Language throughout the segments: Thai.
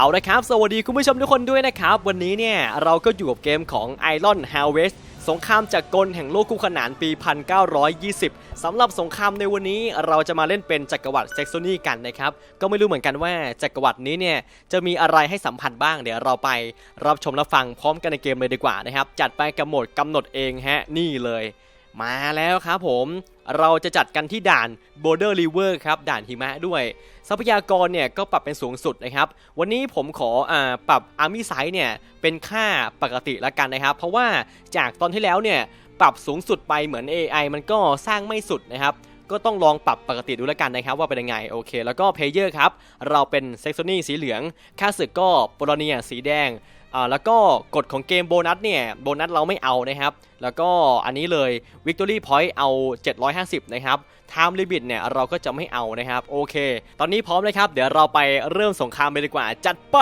เอาละครับ สวัสดีคุณผู้ชมทุกคนด้วยนะครับ วันนี้เนี่ย เราก็อยู่กับเกมของ Iron Harvest สงครามจากกลแห่งโลกคู่ขนานปี 1920สำหรับสงครามในวันนี้เราจะมาเล่นเป็นจักรวรรดิเซ็กโซนี่กันนะครับ ก็ไม่รู้เหมือนกันว่าจักรวรรดินี้เนี่ยจะมีอะไรให้สัมผัสบ้างเดี๋ยวเราไปรับชมรับฟังพร้อมกันในเกมเลยดีกว่านะครับ จัดไปกับโหมดกำหนดเองฮะนี่เลย มาแล้วครับผมเราจะจัดกันที่ด่าน Border River ครับด่านหิมะด้วย ทรัพยากรเนี่ยก็ปรับเป็นสูงสุดนะครับ วันนี้ผมขออปรับ Army Size เนี่ยเป็นค่าปกติละกันนะครับ เพราะว่าจากตอนที่แล้วเนี่ยปรับสูงสุดไปเหมือน AI มันก็สร้างไม่สุดนะครับ ก็ต้องลองปรับปกติดูแล้วกันนะครับว่าเป็นยังไงโอเค แล้วก็เพลเยอร์ครับ เราเป็นเซ็กซ o นีสีเหลืองค่าศึกก็โปโลเนียสีแดงอ่าแล้วก็กฎของเกมโบนัสเนี่ยโบนัสเราไม่เอานะครับ แล้วก็อันนี้เลย Victory Point เอา 750 นะครับ Time Limit เนี่ยเราก็จะไม่เอานะครับ โอเค ตอนนี้พร้อมเลยครับ เดี๋ยวเราไปเริ่มสงครามเลยดีกว่าจัดไป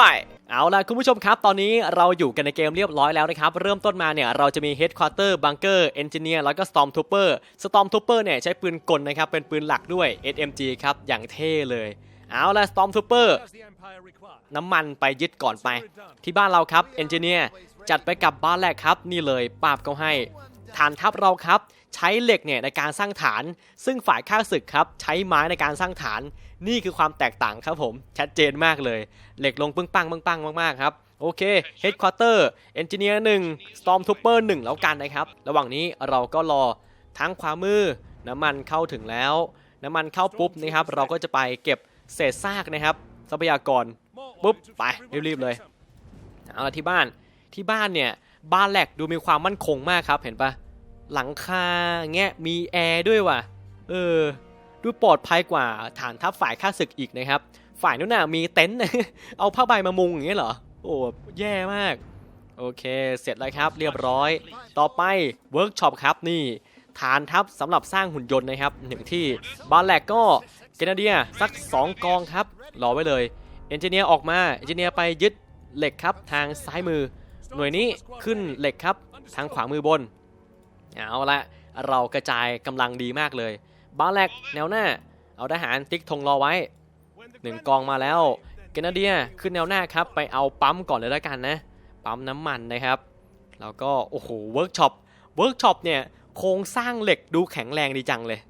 เอาล่ะคุณผู้ชมครับ ตอนนี้เราอยู่กันในเกมเรียบร้อยแล้วนะครับ เริ่มต้นมาเนี่ยเราจะมี Headquarter Bunker Engineer แล้วก็ Stormtrooper Stormtrooper เนี่ยใช้ปืนกลนะครับ เป็นปืนหลักด้วย SMG ครับ อย่างเท่เลย เอาล่ะ Stormtrooper น้ำมันไปยึดก่อนไป ที่บ้านเราครับเอนจิเนียร์จัดไปกับบ้านแรกครับ นี่เลยปราบเขาให้ ฐานทัพเราครับ ใช้เหล็กเนี่ยในการสร้างฐาน ซึ่งฝ่ายข้าศึกครับใช้ไม้ในการสร้างฐาน นี่คือความแตกต่างครับผม ชัดเจนมากเลย เหล็กลงปึ้งปังปึ้งปังมากๆครับ โอเค Headquarter Engineer 1 Stormtrooper 1 แล้วกันนะครับ ระหว่างนี้เราก็รอทั้งขวามือ น้ำมันเข้าถึงแล้ว น้ำมันเข้าปุ๊บนะครับ เราก็จะไปเก็บเศษซากนะครับ ทรัพยากรปุ๊บไปรีบๆเลย เอาละที่บ้านที่บ้านเนี่ยบ้านแหลกดูมีความมั่นคงมากครับเห็นปะหลังคาเงี้ยมีแอร์ด้วยว่ะ เออ ดูปลอดภัยกว่าฐานทัพฝ่ายข้าศึกอีกนะครับ ฝ่ายนู้นน่ะมีเต็นท์เอาผ้าใบมามุงอย่างเงี้ยเหรอ โอ้แย่มาก โอเค เสร็จแล้วครับเรียบร้อย ต่อไปเวิร์กช็อปครับนี่ฐานทัพสำหรับสร้างหุ่นยนต์นะครับหนึ่งที่บาแลกก็เกนาเดียสัก 2 กองครับ รอไว้เลยเอนจิเนียร์ออกมาเอนจิเนียร์ไปยึดเหล็กครับทางซ้ายมือ หน่วยนี้ขึ้นเหล็กครับทางขวามือบน เอาละเรากระจายกำลังดีมากเลย บาแรกแนวหน้า เอาทหารติ๊กธงรอไว้หนึ่งกองมาแล้ว เกนาเดียขึ้นแนวหน้าครับ ไปเอาปั๊มก่อนเลยแล้วกันนะ ปั๊มน้ำมันนะครับ แล้วก็โอ้โหเวิร์กช็อป เวิร์กช็อปเนี่ยโครงสร้างเหล็กดูแข็งแรงดีจังเลย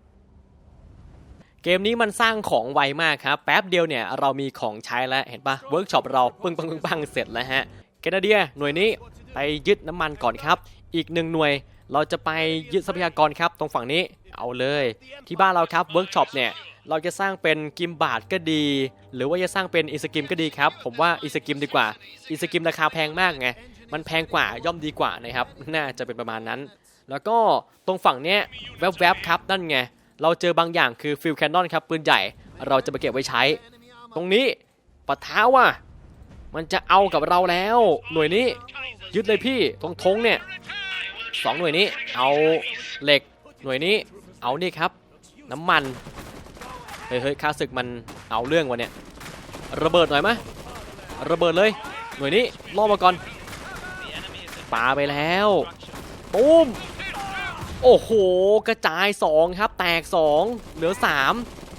เกมนี้มันสร้างของไวมากครับ แป๊บเดียวเนี่ยเรามีของใช้แล้วเห็นปะเวิร์กช็อปเราปึ้งปังปึ้งปังเสร็จแล้วฮะแคนาเดียหน่วยนี้ไปยึดน้ำมันก่อนครับ อีกหนึ่งหน่วย เราจะไปยึดทรัพยากรครับตรงฝั่งนี้เอาเลย ที่บ้านเราครับเวิร์กช็อปเนี่ยเราจะสร้างเป็นกิมบาทก็ดี หรือว่าจะสร้างเป็นอิสกิมก็ดีครับ ผมว่าอิสกิมดีกว่าอิสกิมราคาแพงมากไงมันแพงกว่าย่อมดีกว่านะครับ น่าจะเป็นประมาณนั้น แล้วก็ตรงฝั่งเนี้ยแวบๆครับนั่นไงเราเจอบางอย่างคือฟิลแคนนอนครับปืนใหญ่ เราจะไปเก็บไว้ใช้ ตรงนี้ปะท้าว่ะมันจะเอากับเราแล้ว หน่วยนี้ยึดเลยพี่ตรงธงเนี่ย สองหน่วยนี้ เอาเหล็กหน่วยนี้ เอานี่ครับ น้ำมันเฮ้ยเฮ้ยข้าศึกมันเอาเรื่องวะเนี่ย ระเบิดหน่อยมะระเบิดเลย หน่วยนี้ล่อมาก่อนปาไปแล้วตูมโอ้โห กระจาย 2 ครับ แตก 2 เหลือ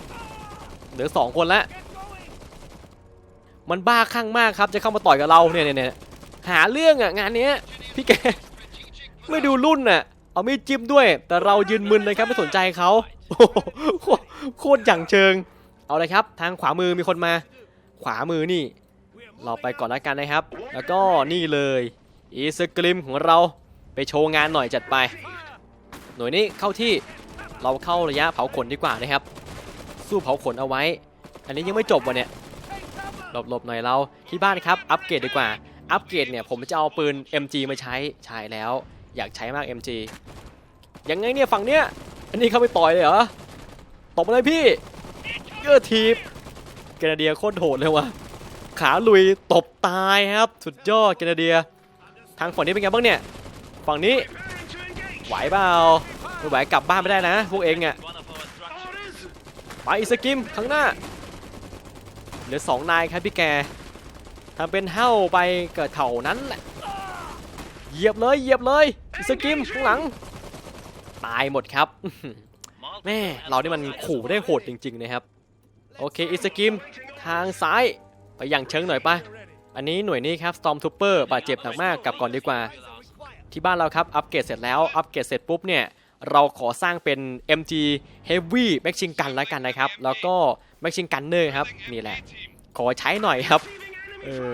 3 เหลือ 2 คนแล้ว มันบ้าคลั่งมากครับจะเข้ามาต่อยกับเราเนี่ยเนี่ยเนี่ยหาเรื่องอะงานนี้พี่แก ไม่ดูรุ่นอะ เอามีดจิ้มด้วย แต่เรายืนมึนนะครับไม่สนใจเขาโคตรอย่างเชิง เอาเลยครับ ทางขวามือมีคนมา ขวามือนี่ เราไปก่อนล้วกันนะครับ แล้วก็นี่เลยอีสกริมของเราไปโชว์งานหน่อยจัดไป หน่วยนี้เข้าที่เราเข้าระยะเผาขนดีกว่านะครับ สู้เผาขนเอาไว้ อันนี้ยังไม่จบวะเนี่ยหลบๆหน่อยเราที่บ้านครับอัปเกรดดีกว่าอัปเกรดเนี่ยผมจะเอาปืน MG มาใช้ใช้แล้ว อยากใช้มาก MG ยังไงเนี่ยฝั่งเนี้ย อันนี้เข้าไปต่อยเลยเหรอตบมาเลยพี่เกอทีบแกนาเดียโคตรโหดเลยวะขาลุยตบตายครับ สุดยอดแกนาเดีย ทางฝั่งนี้เป็นไงบ้างเนี่ย ฝั่งนี้ไหวเปล่าไม่ไหวกลับบ้านไม่ได้นะ พวกเองอะไปสกิมข้างหน้าเหลือสองนายครับพี่แกทำเป็นเฮ้าไปเกิดเท่านั้นแหละ เหยียบเลยเหยียบเลยสกิมข้างหลัง ตายหมดครับแม่เรานี่มันขู่ได้โหดจริง ๆ นะครับ โอเคอิสกิมทางซ้ายไปอย่างเชิงหน่อยไปอันนี้หน่วยนี้ครับ Storm Trooper บาดเจ็บหนักมากกลับก่อนดีกว่า ที่บ้านเราครับอัปเกรดเสร็จแล้วอัปเกรดเสร็จปุ๊บเนี่ยเราขอสร้างเป็น MG Heavy Machine Gun แล้วกันนะครับ แล้วก็ Machine Gunner ครับ นี่แหละ ขอใช้หน่อยครับ เออ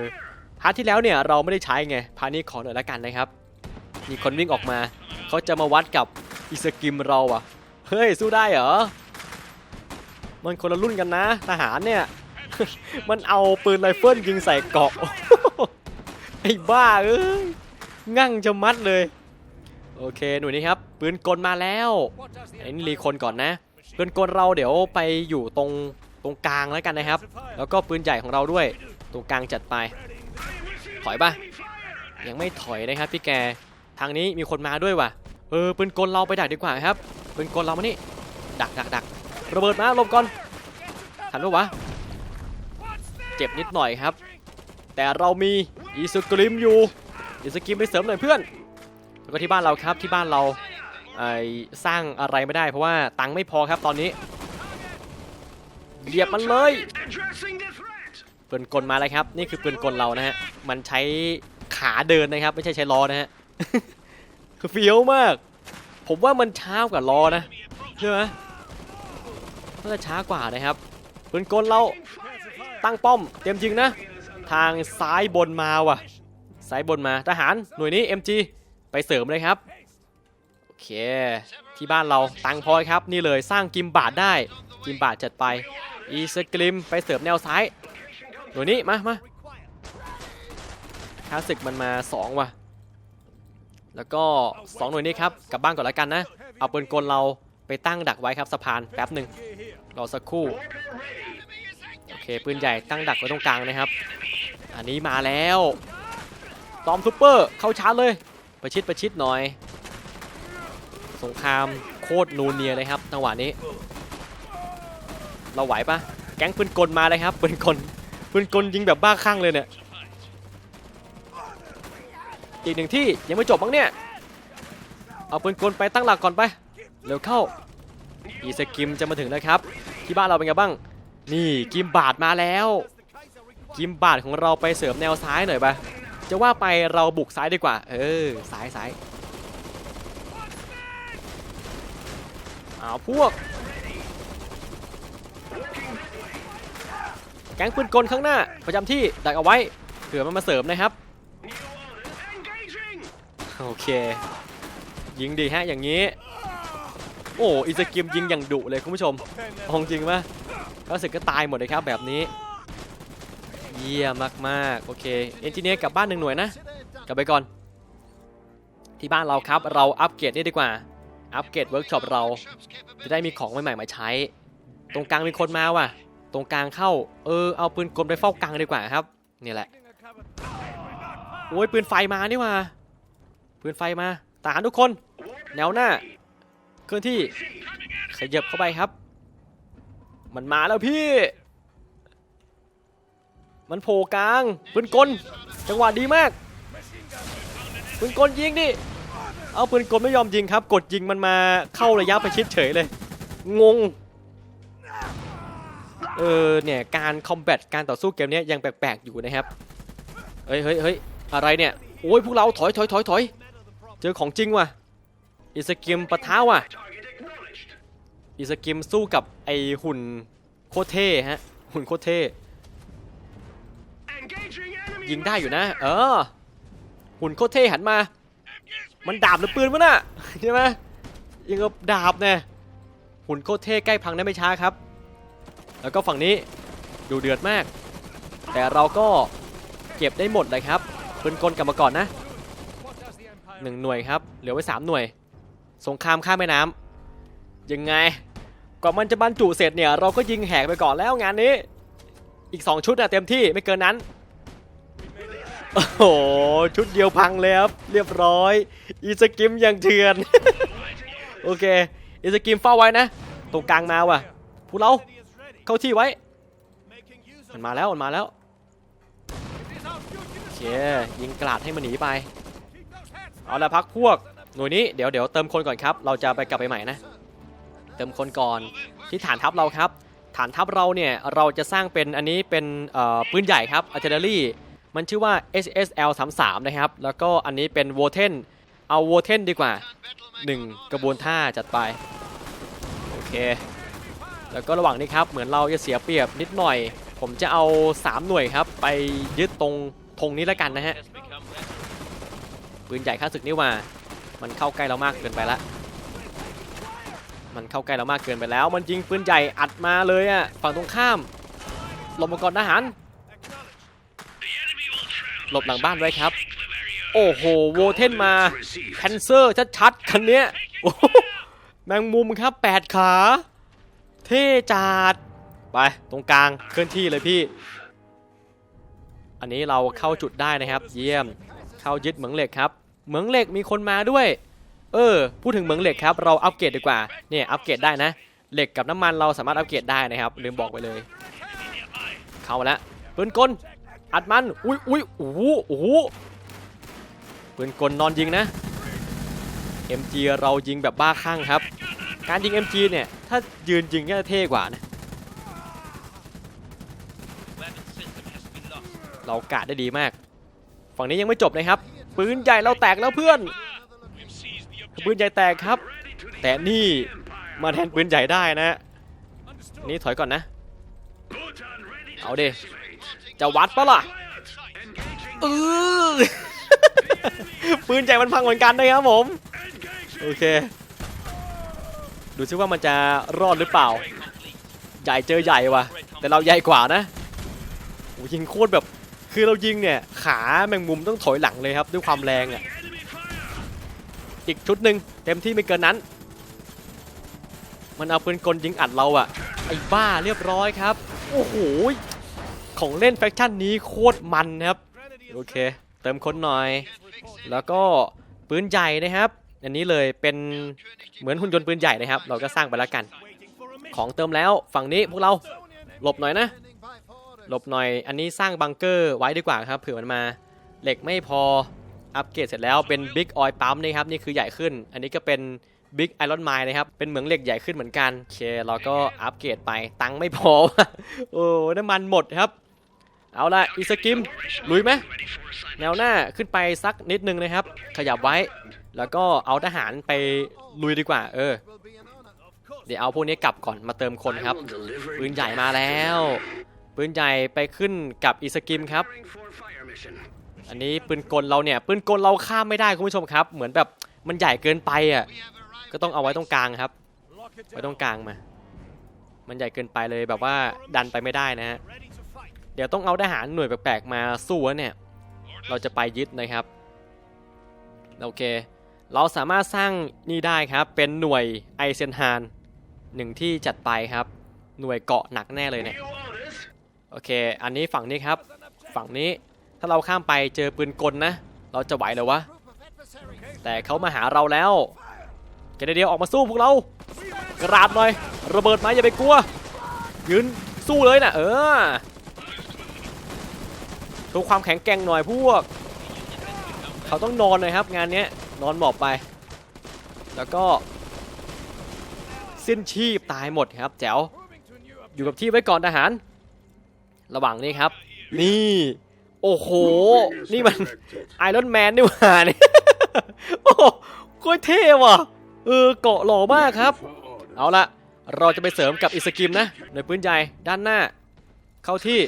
พาร์ทที่แล้วเนี่ยเราไม่ได้ใช้ไงพาร์ทนี้ขอหน่อยล้วกันนะครับ มีคนวิ่งออกมา เขาจะมาวัดกับอิสกิมเราอะเฮ้ยสู้ได้เหรอ มันคนละรุ่นกันนะ ทหารเนี่ย มันเอาปืนไรเฟิลยิงใส่เกาะไอ้บ้าเอ้ยงั่งจะมัดเลย โอเคหน่วยนี้ครับ ปืนกลมาแล้วไอ้นี่รีคนก่อนนะ ปืนกลเราเดี๋ยวไปอยู่ตรงตรงกลางแล้วกันนะครับ แล้วก็ปืนใหญ่ของเราด้วย ตรงกลางจัดไป ถอยปะยังไม่ถอยนะครับพี่แก ทางนี้มีคนมาด้วยว่ะ เออปืนกลเราไปดักดีกว่าครับปืนกลเรามานี่ ดักดักดักระเบิดมาลบก่อนทันปะวะ เจ็บนิดหน่อยครับ แต่เรามีอีสกริมอยู่อีสกริมไปเสริมหน่อยเพื่อน แล้วก็ที่บ้านเราครับที่บ้านเราไอสร้างอะไรไม่ได้เพราะว่าตังค์ไม่พอครับตอนนี้เหยียบมันเลย ปืนกลมาแล้วครับ นี่คือปืนกลเรานะฮะ มันใช้ขาเดินนะครับ ไม่ใช่ใช้ล้อนะฮะ คือเฟี้ยวมาก ผมว่ามันช้ากว่าล้อนะใช่ไหมน่าจะช้ากว่านะครับปืนกลเราตั้งป้อม เตรียมยิงนะ ทางซ้ายบนมาว่ะ ซ้ายบนมาทหารหน่วยนี้ MG ไปเสริมเลยครับ โอเค ที่บ้านเราตังพอครับ นี่เลยสร้างกิมบาทได้ กิมบาทจัดไป อีสกริมไปเสริมแนวซ้าย หน่วยนี้มามาคลาสสิกมันมา 2 ว่ะ แล้วก็ 2 หน่วยนี้ครับ กลับบ้านก่อนแล้วกันนะ เอาปืนกลเราไปตั้งดักไว้ครับสะพานแป๊บหนึ่งรอสักครู่โอเคปืนใหญ่ตั้งดักไว้ตรงกลางนะครับ อันนี้มาแล้วตอมทูเปอร์เข้าชาร์จเลย ประชิดประชิดหน่อย สงครามโคตรนูนเนียเลยครับจังหวะนี้ เราไหวปะแก๊งปืนกลมาเลยครับปืนกล ปืนกลยิงแบบบ้าคลั่งเลยเนี่ยอีกหนึ่งที่ยังไม่จบบ้างเนี่ยเอาปืนกลไปตั้งหลักก่อนไปเร็วเข้าอีสกิมจะมาถึงแล้วครับ ที่บ้านเราเป็นไงบ้าง นี่กิมบาดมาแล้ว กิมบาดของเราไปเสริมแนวซ้ายหน่อยปะจะว่าไปเราบุกซ้ายดีกว่า เออซ้ายซ้ายเอาพวก แก๊งปืนกลข้างหน้าประจำที่ดักเอาไว้เผื่อมันมาเสริมนะครับ โอเค ยิงดีฮะอย่างนี้ โอ้อิสกิมยิงอย่างดุเลยคุณผู้ชมเอาจริงปะรู้สึกก็ตายหมดเลยครับแบบนี้ เยี่ยมมากๆ โอเคเอนจิเนียร์กลับบ้านหนึ่งหน่วยนะ กลับไปก่อน ที่บ้านเราครับเราอัปเกรดนี่ดีกว่า อัปเกรดเวิร์กช็อปเรา จะได้มีของใหม่ๆมาใช้ ตรงกลางมีคนมาว่ะ ตรงกลางเข้า เออเอาปืนกลไปเฝ้ากลางดีกว่าครับนี่แหละโอ้ยปืนไฟมานี่ว่าปืนไฟมาทหารทุกคน แนวหน้าเคลื่อนที่ขยับเข้าไปครับ มันมาแล้วพี่ มันโผล่กลางปืนกลจังหวะดีมากปืนกลยิงดิเอาปืนกลไม่ยอมยิงครับ กดยิงมันมาเข้าระยะประชิดเฉยเลย งง เออเนี่ยการคอมแบทการต่อสู้เกมนี้ยังแปลกๆอยู่นะครับเฮ้ยเฮ้ยเฮ้ยอะไรเนี่ยโอ้ยพวกเราถอยถอยถอยถอยเจอของจริงว่ะอิสกิมปะท้าว่ะอิสกิมสู้กับไอหุ่นโคเท่ฮะหุ่นโคเท่ยิงได้อยู่นะ เออ หุ่นโคเท่หันมา มันดาบหรือปืนวะน่ะใช่ไหมยิงกับดาบเนี่ยหุ่นโคเท่ใกล้พังได้ไม่ช้าครับ แล้วก็ฝั่งนี้ดูเดือดมาก แต่เราก็เก็บได้หมดเลยครับปืนกลกลับมาก่อนนะหนึ่งหน่วยครับ เหลือไว้สามหน่วย สงครามข้ามแม่น้ำยังไงกว่ามันจะบรรจุเสร็จเนี่ยเราก็ยิงแหกไปก่อนแล้วงานนี้ อีก2ชุดอะเต็มที่ไม่เกินนั้นโอ้โหชุดเดียวพังเลยครับเรียบร้อยอีสกิมยังเถื่อนโอเคอีสกิมเฝ้าไว้นะตรงกลางมาว่ะพวกเรา เข้าที่ไว้ มันมาแล้วมันมาแล้วเคยิงกราดให้มันหนีไป เอาละพักพวก หน่วยนี้เดี๋ยวเดี๋ยวเติมคนก่อนครับ เราจะไปกลับไปใหม่นะ เติมคนก่อนที่ฐานทัพเราครับ ฐานทัพเราเนี่ยเราจะสร้างเป็นอันนี้เป็นปืนใหญ่ครับ artillery มันชื่อว่า SSL 33นะครับ แล้วก็อันนี้เป็นโวเทนเอาโวเทนดีกว่า 1 กระบวนท่าจัดไป โอเค แล้วก็ระหว่างนี้ครับเหมือนเราจะเสียเปรียบนิดหน่อย ผมจะเอา 3 หน่วยครับ ไปยึดตรงธงนี้แล้วกันนะฮะปืนใหญ่ข้าศึกนี่หว่า มันเข้าใกล้เรามากเกินไปละมันเข้าใกล้เรามากเกินไปแล้ว มันยิงปืนใหญ่อัดมาเลยอะฝั่งตรงข้ามหลบมาก่อนทหารหลบหลังบ้านไว้ครับ โอ้โหโวเทนมาแคนเซอร์ชัดๆคันเนี้ยแมงมุมครับ 8 ขา เท่จัดไปตรงกลางเคลื่อนที่เลยพี่ อันนี้เราเข้าจุดได้นะครับ เยี่ยมเข้ายึดเหมืองเหล็กครับ เหมืองเหล็กมีคนมาด้วย เออ พูดถึงเหมืองเหล็กครับ เราอัปเกรดดีกว่าเนี่ยอัปเกรดได้นะ เหล็กกับน้ำมันเราสามารถอัปเกรดได้นะครับลืมบอกไปเลย เข้ามาแล้วปืนกลอัดมันอุ้ยอุ้ยโอ้โหโอ้โหปืนกลนอนยิงนะ MG เรายิงแบบบ้าคลั่งครับ การยิง MG เนี่ย ถ้ายืนยิงก็จะเท่กว่านะ เรากะได้ดีมาก ฝั่งนี้ยังไม่จบนะครับ ปืนใหญ่เราแตกแล้วเพื่อน ปืนใหญ่แตกครับ แต่นี่มาแทนปืนใหญ่ได้นะ นี่ถอยก่อนนะ เอาดิจะวัดปะล่ะเออปืนใหญ่มันพังเหมือนกันนะครับผม โอเค ดูซิว่ามันจะรอดหรือเปล่า ใหญ่เจอใหญ่ว่ะ แต่เราใหญ่กว่านะโอ้ยิงโคตรแบบ คือเรายิงเนี่ย ขาแมงมุมต้องถอยหลังเลยครับ ด้วยความแรงอะ อีกชุดหนึ่งเต็มที่ไม่เกินนั้น มันเอาปืนกลยิงอัดเราอะ ไอ้บ้าเรียบร้อยครับ โอ้โห ของเล่นแฟคชั่นนี้โคตรมันครับ โอเค เติมคนหน่อย แล้วก็ปืนใหญ่นะครับ อันนี้เลยเป็นเหมือนหุ่นยนต์ปืนใหญ่นะครับ เราก็สร้างไปแล้วกัน ของเติมแล้วฝั่งนี้พวกเราหลบหน่อยนะ หลบหน่อย อันนี้สร้างบังเกอร์ไว้ดีกว่าครับเผื่อมันมาเหล็กไม่พออัปเกรดเสร็จแล้วเป็นบิ๊กออยปั๊มนี่ครับนี่คือใหญ่ขึ้น อันนี้ก็เป็นบิ๊กไอรอนไมล์นะครับ เป็นเหมืองเหล็กใหญ่ขึ้นเหมือนกันโอเคเราก็อัปเกรดไปตังค์ไม่พอโอ้น้ำมันหมดครับ เอาละอีสกิมลุยไหมแนวหน้าขึ้นไปสักนิดนึงนะครับ ขยับไว้ แล้วก็เอาทหารไปลุยดีกว่า เออ เดี๋ยวเอาพวกนี้กลับก่อนมาเติมคนครับปืนใหญ่มาแล้วปืนใหญ่ไปขึ้นกับอีสกิมครับ อันนี้ปืนกลเราเนี่ยปืนกลเราข้ามไม่ได้คุณผู้ชมครับ เหมือนแบบมันใหญ่เกินไปอะก็ต้องเอาไว้ตรงกลางครับ ไว้ตรงกลางมา มันใหญ่เกินไปเลยแบบว่าดันไปไม่ได้นะฮะเดี๋ยวต้องเอาทหารหน่วยแปลกๆมาสู้เนี่ย เราจะไปยึดนะครับ โอเค เราสามารถสร้างนี่ได้ครับเป็นหน่วยไอเซนฮานหนึ่งที่จัดไปครับ หน่วยเกาะหนักแน่เลยเนี่ยโอเค อันนี้ฝั่งนี้ครับ ฝั่งนี้ถ้าเราข้ามไปเจอปืนกลนะ เราจะไหวหรอวะ แต่เขามาหาเราแล้วแกเดียวออกมาสู้พวกเรา กราดหน่อย ระเบิดมาอย่าไปกลัว ยืนสู้เลยนะเออโชว์ความแข็งแกร่งหน่อยพวก เขาต้องนอนเลยครับงานนี้ นอนหมอบไป แล้วก็ สิ้นชีพตายหมดครับ แจ๋วอยู่กับที่ไว้ก่อนทหาร ระหว่างนี้ครับ นี่ โอ้โห นี่มันไอรอนแมนนี่หว่าเนี่ยโอ้โคตรเท่ว่ะ เออเกาะหล่อมากครับ เอาละเราจะไปเสริมกับอิสกิมนะหน่วยปืนใหญ่ด้านหน้า เข้าที่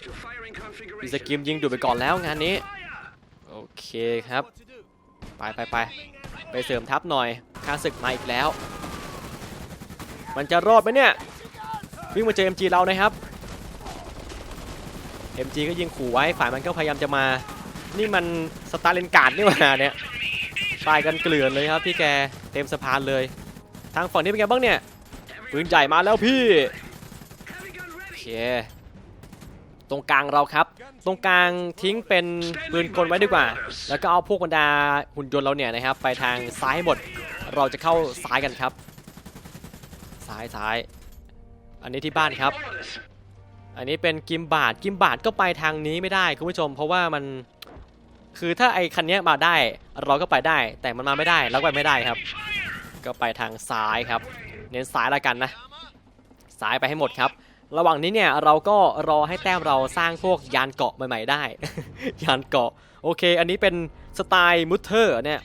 อิสกิมยิงดูไปก่อนแล้วงานนี้ โอเคครับ ไปไปไป ไปเสริมทัพหน่อยข้าศึกมาอีกแล้ว มันจะรอดไหมเนี่ยวิ่งมาเจอ MG เรานะครับ MG ก็ยิงขู่ไว้ฝ่ายมันก็พยายามจะมา นี่มันสตาร์เลนการ์ดนี่หว่าเนี่ยตายกันเกลื่อนเลยครับพี่แกเต็มสะพานเลย ทางฝั่งนี้เป็นไงบ้างเนี่ยปืนใหญ่มาแล้วพี่โอเคตรงกลางเราครับ ตรงกลางทิ้งเป็นปืนกลไว้ดีกว่า แล้วก็เอาพวกบรรดาหุ่นยนต์เราเนี่ยนะครับ ไปทางซ้ายหมด เราจะเข้าซ้ายกันครับ ซ้ายซ้าย อันนี้ที่บ้านครับ อันนี้เป็นกิมบาทกิมบาทก็ไปทางนี้ไม่ได้คุณผู้ชม เพราะว่ามันคือถ้าไอ้คันนี้มาได้เราก็ไปได้ แต่มันมาไม่ได้เราก็ไปไม่ได้ครับ ก็ไปทางซ้ายครับ เน้นซ้ายล้วกันนะซ้ายไปให้หมดครับ ระหว่างนี้เนี่ยเราก็รอให้แต้มเราสร้างพวกยานเกาะใหม่ๆได้ ยานเกาะโอเค อันนี้เป็นสไตล์มุทเทอร์เนี่ย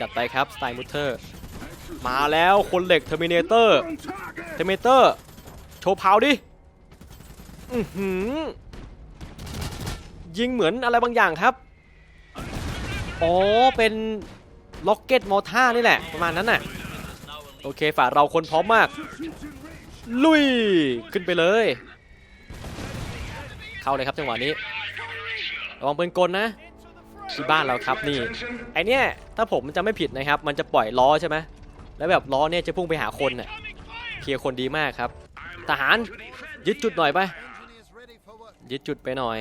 จัดไปครับสไตล์มุทเทอร์มาแล้วคนเหล็กเทอร์มินเตอร์เทอร์มินเตอร์โชว์พาวดิอือหือยิงเหมือนอะไรบางอย่างครับอ๋อเป็นล็อกเก็ตมอท่านี่แหละประมาณนั้นน่ะโอเคฝ่าเราคนพร้อมมาก ลุยขึ้นไปเลย เข้าเลยครับจังหวะนี้ระวังปืนกลนะที่บ้านเราครับนี่ไอเนี้ยถ้าผมจะไม่ผิดนะครับ มันจะปล่อยล้อใช่ไหมแล้วแบบล้อเนี่ยจะพุ่งไปหาคนน่ะเคลียร์คนดีมากครับ ทหารยึดจุดหน่อยไปยึดจุดไปหน่อย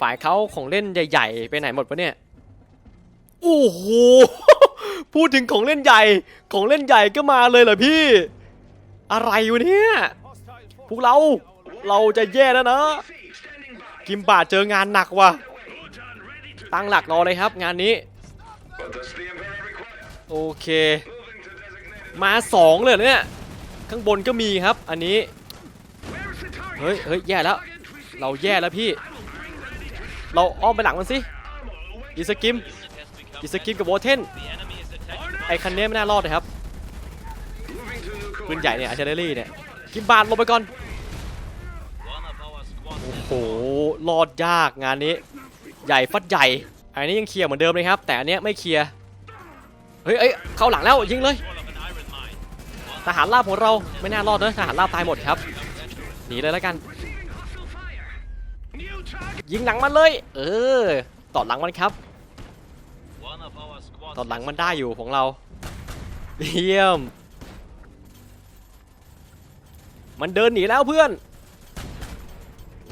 ฝ่ายเขาของเล่นใหญ่ ๆ ไปไหนหมดปะเนี่ยโอ้โหพูดถึงของเล่นใหญ่ของเล่นใหญ่ก็มาเลยเหรอพี่ อะไรอยู่เนี่ยพวกเราเราจะแย่แล้วนะกิมบาเจองานหนักว่ะตั้งหลักรอเลยครับ งานนี้ โอเค มาสองเลยเนี่ยข้างบนก็มีครับ อันนี้เฮ้ยเฮ้ยแย่แล้ว เราแย่แล้วพี่ เราอ้อมไปหลังมันสิอีสกิมอีสกิมกับโวเทนไอคันนี้ไม่น่ารอดเลยครับ ปืนใหญ่เนี่ยอาร์เชอรี่เนี่ยกิมบาดลงไปก่อน โอ้โหรอดยากงานนี้ ใหญ่ฟัดใหญ่ อันนี้ยังเคลียร์เหมือนเดิมเลยครับ แต่อันเนี้ยไม่เคลียร์เฮ้ยเอ้ยเข้าหลังแล้วยิงเลยทหารราบของเราไม่น่ารอดเลยทหารราบตายหมดครับหนีเลยแล้วกัน ยิงหลังมันเลย เออตอดหลังมันครับตอดหลังมันได้อยู่ของเราเยี่ยม มันเดินหนีแล้วเพื่อน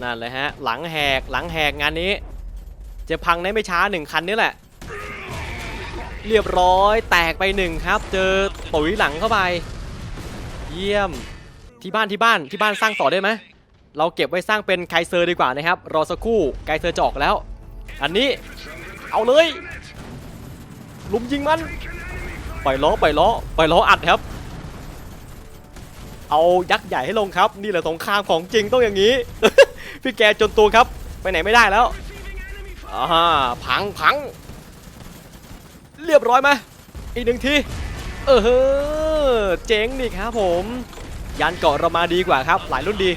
นั่นเลยฮะ หลังแหกหลังแหกงานนี้ จะพังในไม่ช้าหนึ่งคันนี่แหละ เรียบร้อยแตกไปหนึ่งครับ เจอปุ๋ยหลังเข้าไป เยี่ยมที่บ้านที่บ้านที่บ้านสร้างต่อได้ไหมเราเก็บไว้สร้างเป็นไคเซอร์ดีกว่านะครับ รอสักครู่ไคเซอร์จะออกแล้ว อันนี้เอาเลยลุมยิงมันปล่อยล้อปล่อยล้อปล่อยล้ออัดครับ เอายักษ์ใหญ่ให้ลงครับ นี่แหละสงครามของจริงต้องอย่างนี้ พี่แกจนตัวครับ ไปไหนไม่ได้แล้วอ่าพังพัง เรียบร้อยไหมอีกหนึ่งที เออเจ๋งนี่ครับผม ยันเกาะเรามาดีกว่าครับ หลายรุ่นดี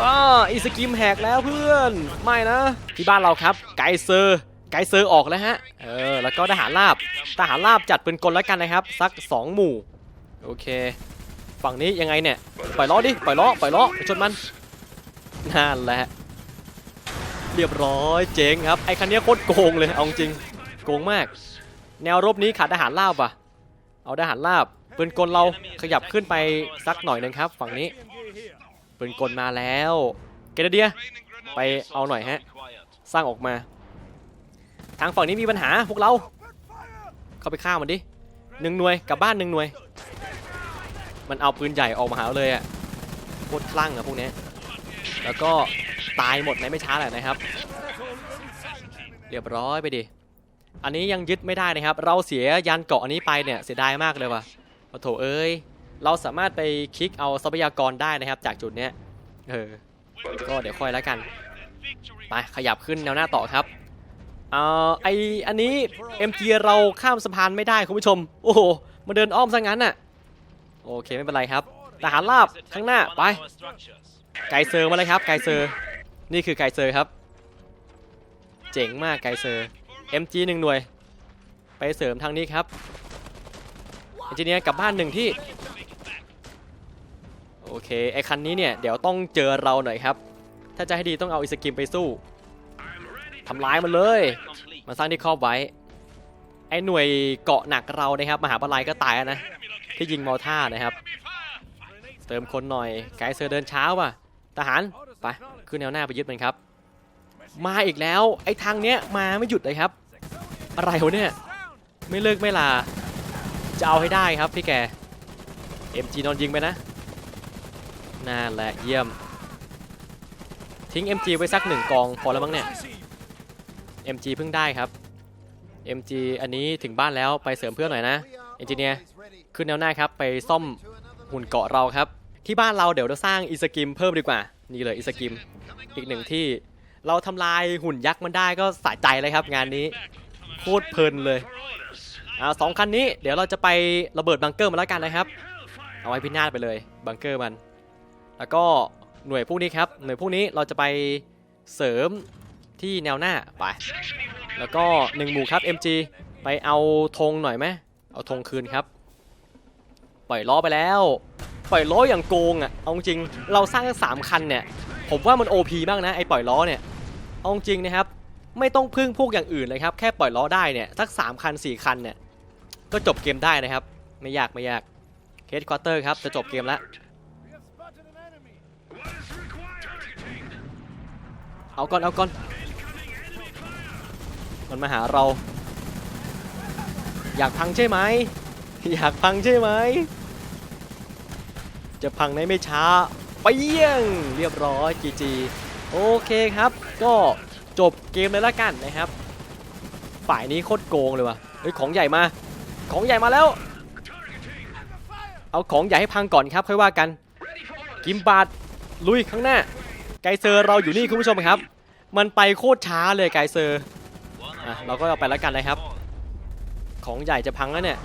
อ้าอีสกิมแหกแล้วเพื่อน ไม่นะ ที่บ้านเราครับ ไกเซอร์ไกเซอร์ออกแล้วฮะ เออ แล้วก็ทหารราบทหารราบจัดเป็นกลแล้วกันนะครับ สัก 2 หมู่ โอเค ฝั่งนี้ยังไงเนี่ยปล่อยล้อดิปล่อยล้อปล่อยล้อไปชนมันนั่นแหละเรียบร้อยเจ๋งครับไอคันนี้โคตรโกงเลยเอาจริงโกงมาก แนวรบนี้ขาดทหารราบอะ เอาทหารราบปืนกลเราขยับขึ้นไปสักหน่อยหนึงครับ ฝั่งนี้ปืนกลมาแล้ว เกเดียไปเอาหน่อยฮะสร้างออกมา ทางฝั่งนี้มีปัญหาพวกเรา เข้าไปฆ่ามันดิหนึ่งหน่วยกลับบ้านหนึ่งหน่วย มันเอาปืนใหญ่ออกมาหาเราเลยอะโคตรคลั่งอะพวกนี้แล้วก็ตายหมดในไม่ช้าแหละนะครับ เรียบร้อยไปดิอันนี้ยังยึดไม่ได้นะครับ เราเสียยันเกาะอันนี้ไปเนี่ยเสียดายมากเลยว่ะโอ้โถเอ้ยเราสามารถไปคลิกเอาทรัพยากรได้นะครับ จากจุดเนี้ยเออก็เดี๋ยวค่อยแล้วกันไปขยับขึ้นแนวหน้าต่อครับเอ่อไออันนี้ MG เราข้ามสะพานไม่ได้คุณผู้ชม โอ้โหมาเดินอ้อมซะงั้นน่ะ โอเคไม่เป็นไรครับทหารราบข้างหน้าไป ไกเซอร์มาเลยครับไกเซอร์ นี่คือไกเซอร์ครับ เจ๋งมากไกเซอร์ MG หนึ่งหน่วย ไปเสริมทางนี้ครับเอนจิเนียร์กลับบ้านหนึ่งที่ โอเคไอคันนี้เนี่ยเดี๋ยวต้องเจอเราหน่อยครับ ถ้าจะให้ดีต้องเอาอิสกิมไปสู้ทำร้ายมันเลยมาสร้างที่ครอบไว้ ไอหน่วยเกาะหนักเรานะครับมหาปลายก็ตายนะ ที่ยิงมอท่านะครับ เติมคนหน่อยไกด์เซอร์เดินเช้าว่ะทหารไปขึ้นแนวหน้าไปยึดมันครับ มาอีกแล้วไอ้ทางเนี้ยมาไม่หยุดเลยครับ อะไรวะเนี่ยไม่เลิกไม่ลาจะเอาให้ได้ครับพี่แก MG นอนยิงไปนะนั่นแหละเยี่ยม ทิ้ง MG ไว้สักหนึ่งกองพอแล้วมั้งเนี่ย MG เพิ่งได้ครับ MG อันนี้ถึงบ้านแล้วไปเสริมเพื่อนหน่อยนะเอนจิเนียร์ ขึ้นแนวหน้าครับไปซ่อมหุ่นเกาะเราครับ ที่บ้านเราเดี๋ยวเราสร้างอีสกิมเพิ่มดีกว่า นี่เลยอีสกิมอีกหนึ่งที่เราทำลายหุ่นยักษ์มันได้ก็สะใจเลยครับ งานนี้โคตรเพลินเลยอ่าสองคันนี้เดี๋ยวเราจะไประเบิดบังเกอร์มาแล้วกันนะครับ เอาไว้พินาศไปเลยบังเกอร์มัน แล้วก็หน่วยพวกนี้ครับ หน่วยพวกนี้เราจะไปเสริมที่แนวหน้าไป แล้วก็หนึ่งหมู่ครับ MG ไปเอาธงหน่อยไหมเอาธงคืนครับ ปล่อยล้อไปแล้ว ปล่อยล้ออย่างโกงอะเอาจริงเราสร้างสามคันเนี่ย ผมว่ามัน OP มากนะไอ้ปล่อยล้อเนี่ยเอาจริงนะครับ ไม่ต้องพึ่งพวกอย่างอื่นเลยครับ แค่ปล่อยล้อได้เนี่ยสักสามคันสี่คันเนี่ยก็จบเกมได้นะครับ ไม่ยากไม่ยากเคสควอเตอร์ครับจะจบเกมแล้วเอาก่อนเอาก่อนมันมาหาเรา อยากพังใช่ไหม อยากพังใช่ไหม จะพังในไม่ช้าไปเปี้ยงเรียบร้อยจีจีโอเคครับ ก็จบเกมเลยละกันนะครับ ฝ่ายนี้โคตรโกงเลยว่ะเฮ้ยของใหญ่มา ของใหญ่มาแล้ว เอาของใหญ่ให้พังก่อนครับค่อยว่ากัน กิมบาดลุยข้างหน้า ไกเซอร์เราอยู่นี่คุณผู้ชมครับ มันไปโคตรช้าเลยไกเซอร์อะเราก็เอาไปแล้วกันนะครับ ของใหญ่จะพังแล้วเนี่ย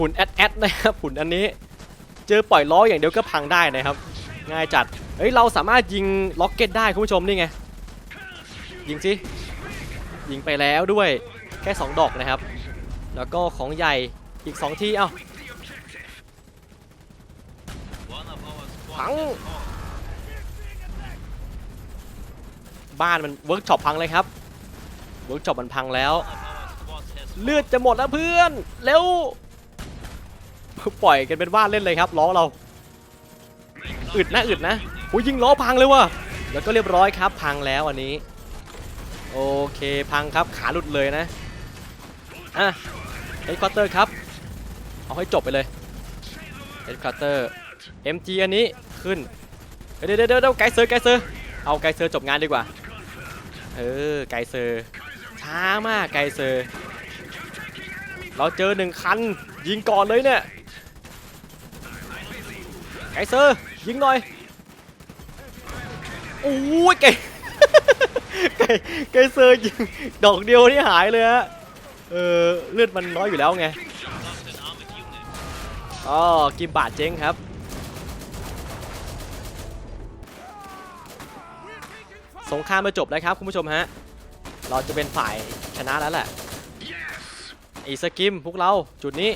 หุ่นแอดแอดนะครับหุ่นอันนี้ เจอปล่อยล้ออย่างเดียวก็พังได้นะครับ ง่ายจัดเฮ้ยเราสามารถยิงล็อกเก็ตได้คุณผู้ชมนี่ไงยิงสิยิงไปแล้วด้วยแค่ 2 ดอกนะครับ แล้วก็ของใหญ่อีก 2 ที่เอ้า One of our squads Thắng. has fallen. บ้านมันเวิร์กช็อปพังเลยครับเวิร์กช็อปมันพังแล้ว เลือดจะหมดแล้วเพื่อน เร็ว ปล่อยกันเป็นว่าเล่นเลยครับล้อเราอึดนะอึดนะโอ้ยิงล้อพังเลยว่ะแล้วก็เรียบร้อยครับพังแล้วอันนี้ โอเคพังครับขาหลุดเลยนะอะเฮดควอเตอร์ครับ เอาให้จบไปเลยเฮดควอเตอร์ MG อันนี้ขึ้นเดี๋ยวเดี๋ยวเดี๋ยวไกด์เซอร์ไกด์เซอร์เอาไกด์เซอร์จบงานดีกว่าเออไกด์เซอร์ช้ามากไกด์เซอร์ เราเจอหนึ่งคันยิงก่อนเลยเนี่ย ไกเซอร์ยิงหน่อยโอ้ยไกไก่ไกเซอร์ยิงดอกเดียวนี่หายเลยฮะเออเลือดมันน้อยอยู่แล้วไงอ๋อกิมบาดเจ๊งครับสงครามมาจบแล้วครับคุณผู้ชมฮะ เราจะเป็นฝ่ายชนะแล้วแหละอีสกิมพวกเราจุดนี้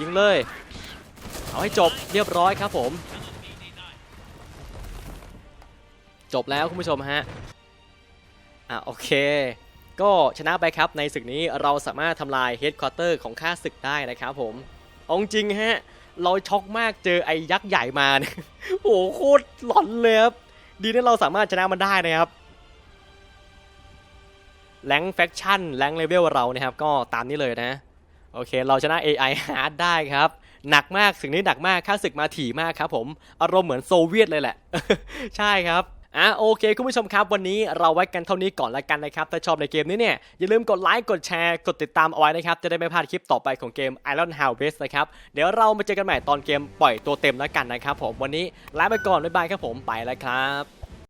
ยิงเลย เอาให้จบเรียบร้อยครับผม จบแล้วคุณผู้ชมฮะ อะโอเค ก็ชนะไปครับในศึกนี้เราสามารถทำลายเฮดควอเตอร์ของข้าศึกได้นะครับผมอาจริงฮะ เราช็อกมากเจอไอ้ยักษ์ใหญ่มาเนี่ยโอ้โหโคตรหลอนเลยครับ ดีที่เราสามารถชนะมันได้นะครับแรงแฟคชั่นแรงเลเวลเรานะครับก็ตามนี้เลยนะ โอเค เราชนะ AI Hard ได้ครับ หนักมากสิ่งนี้หนักมากค่าศึกมาถี่มากครับผมอารมณ์เหมือนโซเวียตเลยแหละ ใช่ครับอะโอเคคุณผู้ชมครับวันนี้เราไว้กันเท่านี้ก่อนละกันนะครับ ถ้าชอบในเกมนี้เนี่ย อย่าลืมกดไลค์กดแชร์กดติดตามเอาไว้นะครับ จะได้ไม่พลาดคลิปต่อไปของเกม Iron Harvest นะครับ เดี๋ยวเรามาเจอกันใหม่ตอนเกมปล่อยตัวเต็มแล้วกันนะครับผมวันนี้ลาไปก่อนบ๊ายบายครับผมไปแล้วครับ